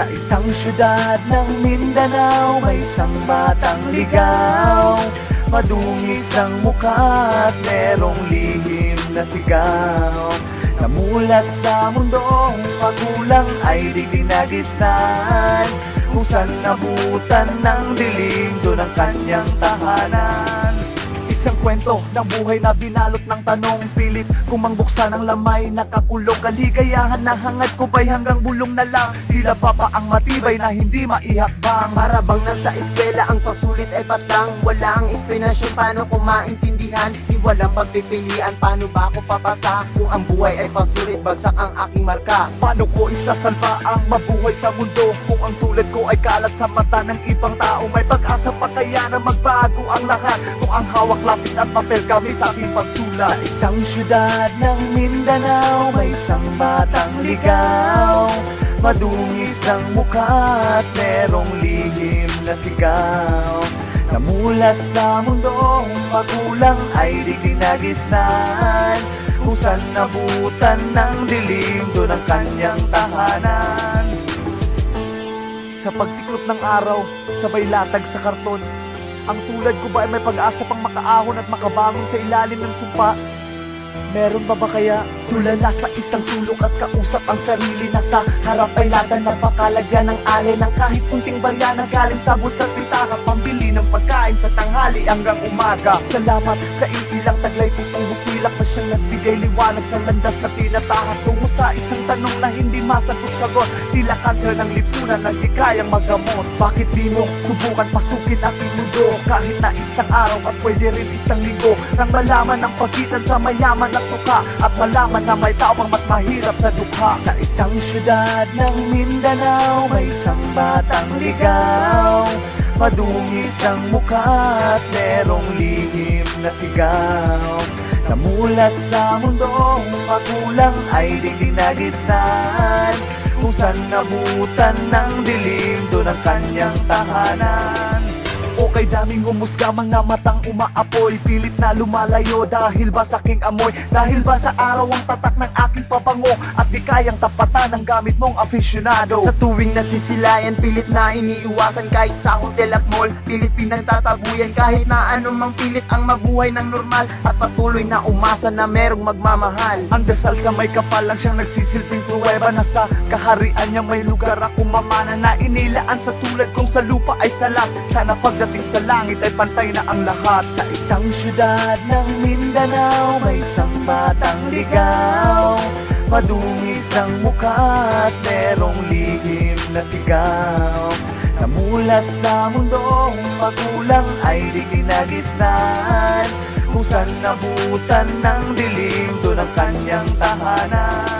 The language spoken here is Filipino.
Sa isang syudad ng Mindanao May isang batang ligaw. Madungis ng mukha at merong lihim na sigaw. Namulat sa mundong pagulang ay di dinagisnan Kung saan nabutan ng dilim doon ang kanyang tahanan kwento ng buhay na binalot ng tanong. Pilit kung mangbuksan ang lamay Nakakulong kaligayahan na hangad ko ba'y hanggang bulong na lang? Tila pa pa ang matibay na hindi maihakbang Para bang nasa eskwela ang pasulit ay patlang Wala ang explanation paano ko maintindihan? Di walang pagpipilian paano ba ako papasa? Kung ang buhay ay pasulit bagsak ang aking marka. Paano ko isasalba ang mabuhay sa mundo? Kung ang tulad ko ay kalat sa mata ng ibang tao May pag-asa pa kaya na magbago ang lahat. Kung ang hawak lapis at papel kami sa aking pagsulat. Sa isang syudad ng Mindanao May isang batang ligaw. Madungis ng mukha at merong lihim na sigaw. Namulat sa mundong magulang ay di dinagisnan Kung saan nabutan ng dilim doon ang kanyang tahanan. Sa pagtiklop ng araw, sabay latag sa karton. Ang tulad ko ba ay may pag-asa pang makaahon at makabangon sa ilalim ng sumpa? Meron ba ba kaya tulala sa isang sulok at kausap ang sarili na sa harap ay lata napakalagyan ng alay ng kahit kunting barya na galing sa bulsa pitaka pambili ng pagkain sa tanghali hanggang umaga. Salamat sa iilang taglay tutong silak na siyang nagbigay liwanag sa landas na tinatahak tungo sa isang tanong na hindi masagot-sagot Tila kanser ng lipunan na di kayang magamot. Bakit di mo subukan pasukin aking mundo? Kahit na isang araw at pwede rin isang linggo. Nang malaman ang pagitan sa mayaman at tuka At malaman na may tao ang mas mahirap sa dukha. Sa isang syudad ng Mindanao May isang batang ligaw. Madungis ng mukha at merong lihim na sigaw Namulat sa mundong magulang ay di dinagisnan Kung saan nabutan ng dilim doon ang kanyang tahanan Okay daming humusga mga matang umaapoy. Pilit na lumalayo dahil ba sa aking amoy? Dahil ba sa araw ang tatak ng aking pabango? At di kayang tapatan ng gamit mong aficionado. Sa tuwing nagsisilayan, pilit na iniiwasan kahit sa hotel at mall. Pilit pinagtatabuyan kahit na anumang pilit ang mabuhay ng normal. At patuloy na umasa na merong magmamahal. Ang dasal sa may kapal lang siyang nagsisilbing pruweba Na sa kaharian niya may lugar akong mamana Na inilaan sa tulad kong sa lupa ay salat. Sana pagdating sa langit ay pantay na ang lahat. Sa isang syudad ng Mindanao May isang batang ligaw. Madungis ng mukha at merong lihim na sigaw. Namulat sa mundong magulang ay di dinagisnan Kung saan nabutan ng dilim doon ang kanyang tahanan